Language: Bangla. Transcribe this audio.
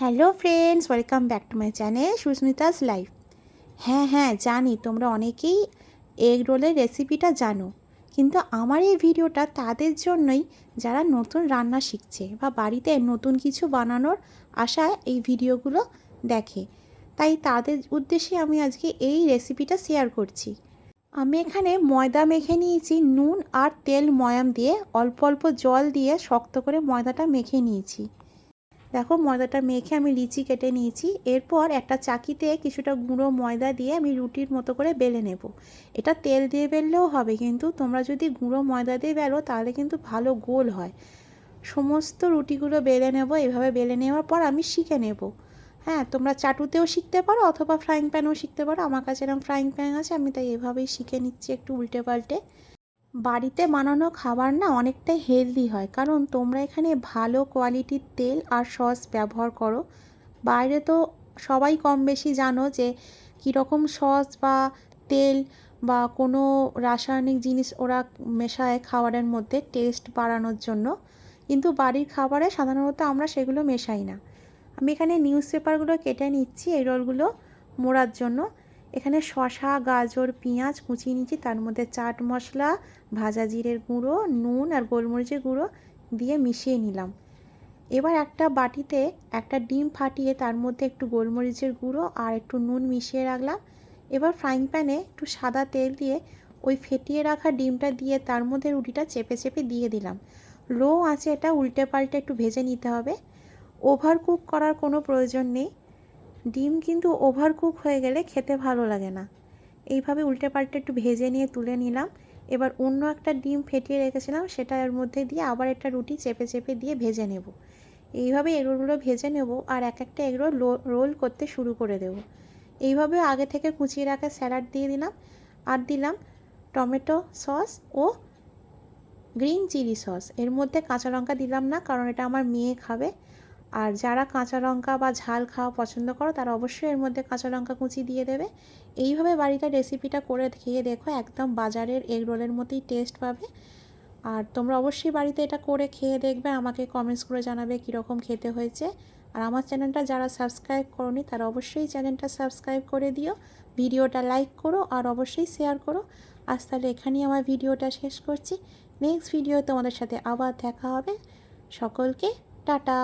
Hello friends welcome back to my channel Susmita's life হ্যাঁ হ্যাঁ জানি, তোমরা অনেকেই এগ রোলের রেসিপিটা জানো। কিন্তু আমার এই ভিডিওটা তাদের জন্যই যারা নতুন রান্না শিখছে বা বাড়িতে নতুন কিছু বানানোর আশায় এই ভিডিওগুলো দেখে। তাই তাদের উদ্দেশ্যে আমি আজকে এই রেসিপিটা শেয়ার করছি। আমি এখানে ময়দা মেখে নিয়েছি, নুন আর তেল ময়াম দিয়ে অল্প অল্প জল দিয়ে শক্ত করে ময়দাটা মেখে নিয়েছি। দেখো ময়দাটা মেখে আমি লিচি কেটে নিয়েছি। এরপর একটা চাকিতে কিছুটা গুঁড়ো ময়দা দিয়ে আমি রুটির মতো করে বেলে নেব। এটা তেল দিয়ে বেললেও হবে কিন্তু, তোমরা যদি গুঁড়ো ময়দা দিয়ে বেলো তাহলে কিন্তু ভালো গোল হয়। সমস্ত রুটিগুলো বেলে নেব, এভাবে বেলে নেওয়ার পর আমি শিখে নেব। হ্যাঁ তোমরা চাটুতেও শিখতে পারো অথবা ফ্রাইং প্যানেও শিখতে পারো। আমার কাছে এরকম ফ্রাইং প্যান আছে, আমি তাই এভাবেই শিখে নিচ্ছি একটু উল্টে পাল্টে বাড়িতে বানানো খাবার না অনেকটাই হেলদি হয়। কারণ তোমরা এখানে ভালো কোয়ালিটির তেল আর সস ব্যবহার করো। বাইরে তো সবাই কম বেশি জানো যে কীরকম সস বা তেল বা কোনো রাসায়নিক জিনিস ওরা মেশায় খাবারের মধ্যে টেস্ট বাড়ানোর জন্য। কিন্তু বাড়ির খাবারে সাধারণত আমরা সেগুলো মেশাই না। আমি এখানে নিউজ পেপারগুলো কেটে নিচ্ছি, এই রোলগুলো মোড়ার জন্য। এখানে শশা গাজর, পেঁয়াজ, কুচিয়ে নিচ্ছি তার মধ্যে চাট মশলা, ভাজা জিরের গুঁড়ো, নুন আর গোলমরিচের গুঁড়ো দিয়ে মিশিয়ে নিলাম। এবার একটা বাটিতে একটা ডিম ফাটিয়ে তার মধ্যে একটু গোলমরিচের গুঁড়ো আর একটু নুন মিশিয়ে রাখলাম। এবার ফ্রাইং প্যানে একটু সাদা তেল দিয়ে ওই ফেটিয়ে রাখা ডিমটা দিয়ে তার মধ্যে রুটিটা চেপে চেপে দিয়ে দিলাম। লো আছে এটা, উল্টে পাল্টে একটু ভেজে নিতে হবে। ওভার কুক করার কোনো প্রয়োজন নেই। ডিম কিন্তু ওভার কুক হয়ে গেলে খেতে ভালো লাগে না। এইভাবে উল্টে পাল্টে একটু ভেজে নিয়ে তুলে নিলাম। এবার অন্য একটা ডিম ফেটিয়ে রেখেছিলাম, সেটা এর মধ্যে দিয়ে আবার একটা রুটি চেপে চেপে দিয়ে ভেজে নেব। এইভাবে এগরোলগুলো ভেজে নেব আর এক একটা এগরোল রোল করতে শুরু করে দেব। এইভাবে আগে থেকে কুচিয়ে রাখা স্যালাড দিয়ে দিলাম আর দিলাম টমেটো সস ও গ্রিন চিলি সস। এর মধ্যে কাঁচা লঙ্কা দিলাম না, কারণ এটা আমার মেয়ে খাবে। আর যারা কাঁচা লঙ্কা বা ঝাল খাওয়া পছন্দ করো, তারা অবশ্যই এর মধ্যে কাঁচা লঙ্কা কুচি দিয়ে দেবে। এইভাবে বাড়িতে রেসিপিটা করে খেয়ে দেখো, একদম বাজারের এগ রোলের মতোই টেস্ট পাবে। আর তোমরা অবশ্যই বাড়িতে এটা করে খেয়ে দেখবে, আমাকে কমেন্টস করে জানাবে কীরকম খেতে হয়েছে। আর আমার চ্যানেলটা যারা সাবস্ক্রাইব করনি, তারা অবশ্যই চ্যানেলটা সাবস্ক্রাইব করে দিও, ভিডিওটা লাইক করো আর অবশ্যই শেয়ার করো। আজ তাহলে এখানেই আমার ভিডিওটা শেষ করছি। নেক্সট ভিডিও তোমাদের সাথে আবার দেখা হবে। সকলকে টাটা।